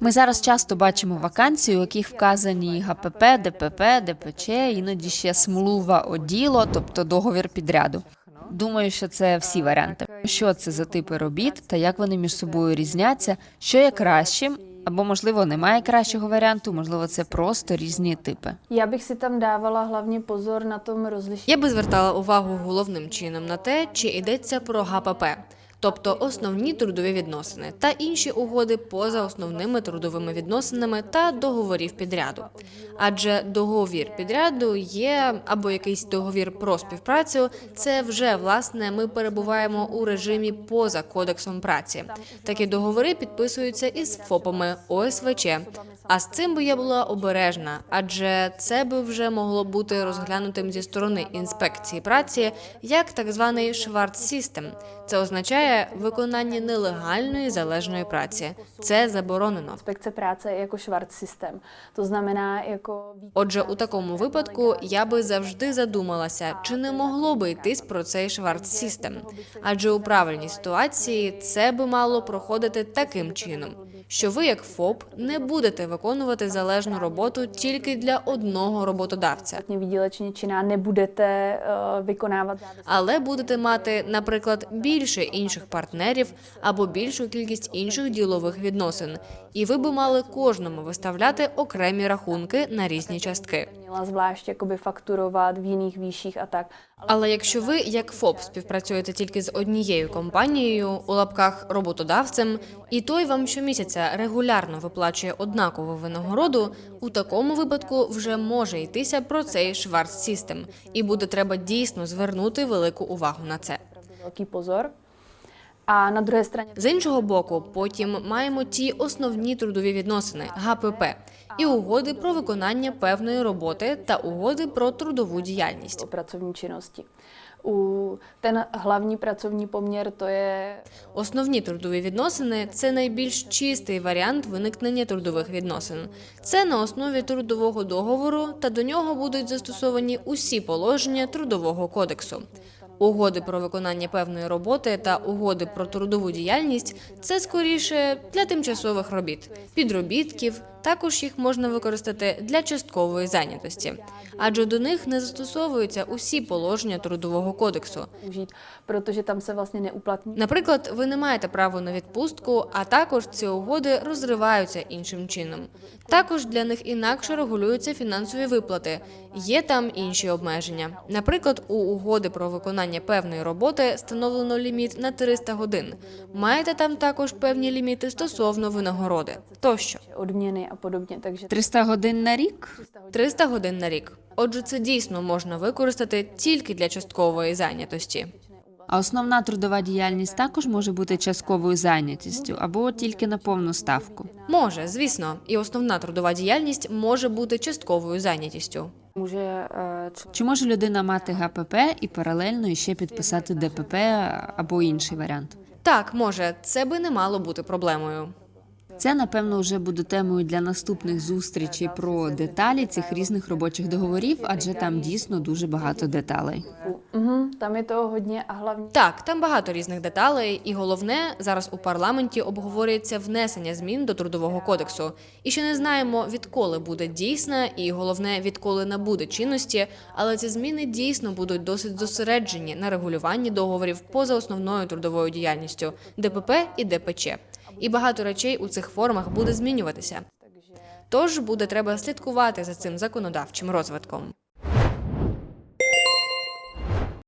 Ми зараз часто бачимо вакансії, у яких вказані ГПП, ДПП, ДПЧ, іноді ще смлува оділо, тобто договір підряду. Думаю, що це всі варіанти. Що це за типи робіт та як вони між собою різняться, що є кращим, або можливо немає кращого варіанту, можливо, це просто різні типи. Já bych si tam dávala hlavně pozor na tom rozlišení. Я би звертала увагу головним чином на те, чи йдеться про ГПП, тобто основні трудові відносини та інші угоди поза основними трудовими відносинами та договорів підряду. Адже договір підряду є або якийсь договір про співпрацю. Це вже власне ми перебуваємо у режимі поза кодексом праці. Такі договори підписуються із ФОПами ОСВЧ. А з цим би я була обережна, адже це би вже могло бути розглянутим зі сторони інспекції праці як так званий шварц-сістем. Це означає виконання нелегальної залежної праці. Це заборонено. Práce je jako švart systém. To znamená Отже, у такому випадку я би завжди задумалася, чи не могло би йтись про цей шварц-сістем. Адже у правильній ситуації це би мало проходити таким чином, що ви, як ФОП, не будете виконувати залежну роботу тільки для одного роботодавця. не будете виконувати, uh, vykonávat але будете мати, наприклад, більше інших партнерів або більшу кількість інших ділових відносин, і ви би мали кожному виставляти окремі рахунки на різні частки. Měla zvlášť jakoby fakturovat v jiných výších a tak. Але якщо ви, як ФОП, співпрацюєте тільки з однією компанією у лапках роботодавцем, і той вам щомісяця регулярно виплачує однакову винагороду, у такому випадку вже може йтися про цей шварц-сістем, і буде треба дійсно звернути велику увагу на це. Velký pozor. A na druhé straně З іншого боку, потім маємо ті основні трудові відносини ГПП і угоди про виконання певної роботи та угоди про трудову діяльність. pracovní činnosti. U ten hlavní pracovní poměr to je Основні трудові відносини це найбільш чистий варіант виникнення трудових відносин. Це на основі трудового договору, та до нього будуть застосовані усі положення трудового кодексу. Угоди про виконання певної роботи та угоди про трудову діяльність це скоріше для тимчасових робіт, підробітків. Також їх можна використати для часткової зайнятості, адже до них не застосовуються усі положення трудового кодексу. tam se vlastně neuplatní. Наприклад, ви не маєте права на відпустку, а також ці угоди розриваються іншим чином. Також для них інакше регулюються фінансові виплати. Є там інші обмеження. Наприклад, у угоди про виконання певної роботи встановлено ліміт на 300 годин. Маєте там також певні ліміти стосовно винагороди тощо. odměny a podobně. Takže 300 годин на рік? 300 годин на рік. Отже, це дійсно можна використати тільки для часткової зайнятості. А основна трудова діяльність також може бути частковою зайнятістю або тільки на повну ставку. Може, звісно, і основна трудова діяльність може бути частковою зайнятістю. může eh, Чи може людина мати ГПП і паралельно ще підписати ДПП або інший варіант? Так, може, це би не мало бути проблемою. Це напевно вже буде темою для наступних зустрічей про деталі цих різних робочих договорів, адже там дійсно дуже багато деталей. Mhm, tam je toho hodně a hlavně Так, там багато різних деталей, і головне зараз у парламенті обговорюється внесення змін до трудового кодексу. І ще не знаємо, відколи буде дійсна, і головне, відколи набуде чинності. Але ці зміни дійсно будуть досить зосереджені на регулюванні договорів поза основною трудовою діяльністю ДПП і ДПЧ. І багато речей у цих формах буде змінюватися. Тож буде треба слідкувати за цим законодавчим розвитком.